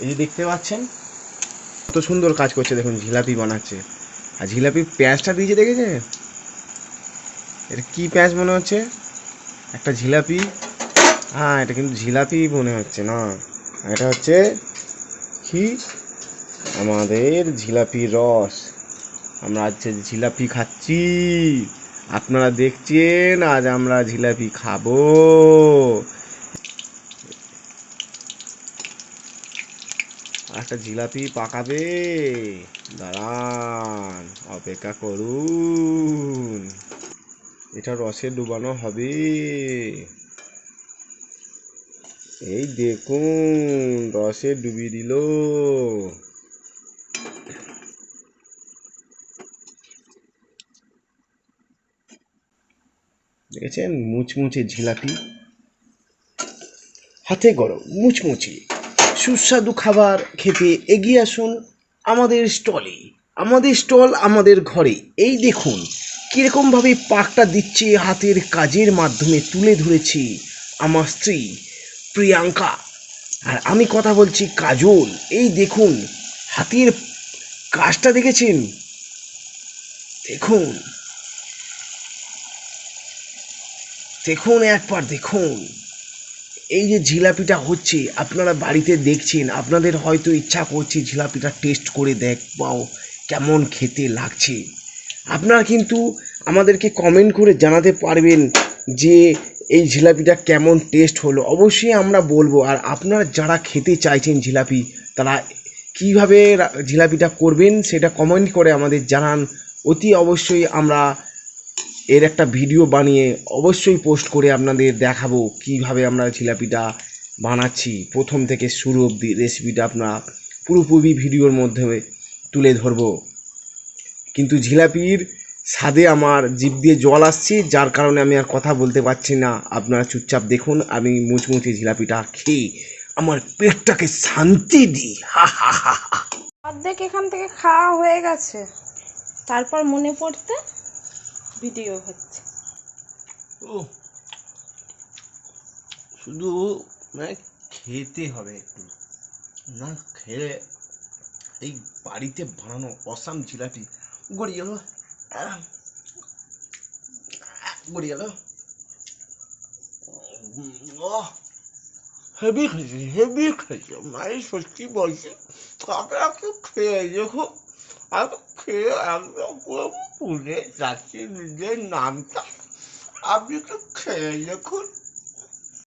এই যে দেখতে পাচ্ছেন, কত সুন্দর কাজ করছে দেখুন, জিলাপি বানাচ্ছে। আর জিলাপি পেঁয়াজটা দিয়েছে দেখেছে এটা কি পেঁয়াজ মনে হচ্ছে? একটা জিলাপি। হ্যাঁ এটা কিন্তু জিলাপি মনে হচ্ছে না। এটা হচ্ছে কি? আমাদের জিলাপির রস। আমরা আজ জিলাপি খাচ্ছি। আপনারা দেখছেন, আজ আমরা জিলাপি খাব। একটা জিলাপি পাকাবে। দাঁড়ান, অপেক্ষা করুন। এটা রসে ডুবানো হবে। এই দেখুন, রসে ডুবিয়ে দিল। দেখেছেন? মুচমুচে জিলাপি। হাতে গরম, মুচমুচে। সুস্বাদু খাবার খেতে এগিয়ে আসুন আমাদের স্টলে। আমাদের স্টল আমাদের ঘরে। এই দেখুন, কীরকমভাবে পাকটা দিচ্ছে হাতের কাজের মাধ্যমে তুলে ধরেছি আমার স্ত্রী প্রিয়াঙ্কা। আর আমি কথা বলছি কাজল। এই দেখুন, হাতের কাজটা দেখেছেন? দেখুন দেখুন একবার, দেখুন। এই যে জিলাপিটা হচ্ছে, আপনারা বাড়িতে দেখছেন, আপনাদের হয়তো ইচ্ছা করছে জিলাপিটা টেস্ট করে দেখবাও কেমন খেতে লাগছে। আপনারা কিন্তু আমাদেরকে কমেন্ট করে জানাতে পারবেন যে এই জিলাপিটা কেমন টেস্ট হলো। অবশ্যই আমরা বলব, আর আপনারা যারা খেতে চাইছেন জিলাপি, তারা কীভাবে জিলাপিটা করবেন সেটা কমেন্ট করে আমাদের জানান। অতি অবশ্যই আমরা এর একটা ভিডিও বানিয়ে অবশ্যই পোস্ট করে আপনাদের দেখাবো কীভাবে আমরা জিলাপিটা বানাচ্ছি। প্রথম থেকে শুরু অবধি রেসিপিটা আপনার পুরোপুরি ভিডিওর মধ্যে তুলে ধরবো। কিন্তু জিলাপির স্বাদে আমার জিভ দিয়ে জল আসছে, যার কারণে আমি আর কথা বলতে পারছি না। আপনারা চুপচাপ দেখুন, আমি মুচমুচে জিলাপিটা খেয়ে আমার পেটটাকে শান্তি দিই। হা হা হা। অর্ধেক এখান থেকে খাওয়া হয়ে গেছে। তারপর মনে পড়তে ভিডিও হচ্ছে। ও। শুধু মানে খেতে হবে একটু। না খেলে এই বাড়িতে বানানো অসাম জিলাপি গড়ি গেল গড়ি গেল হেভি খেয়েছি হেভি খেয়েছি। মানে সত্যি বলছি। একটু খেয়ে দেখো। আমি খেয়ে একদম পুরো ভুলে যাচ্ছি নিজের নামটা। আপনি একটু খেয়ে দেখুন।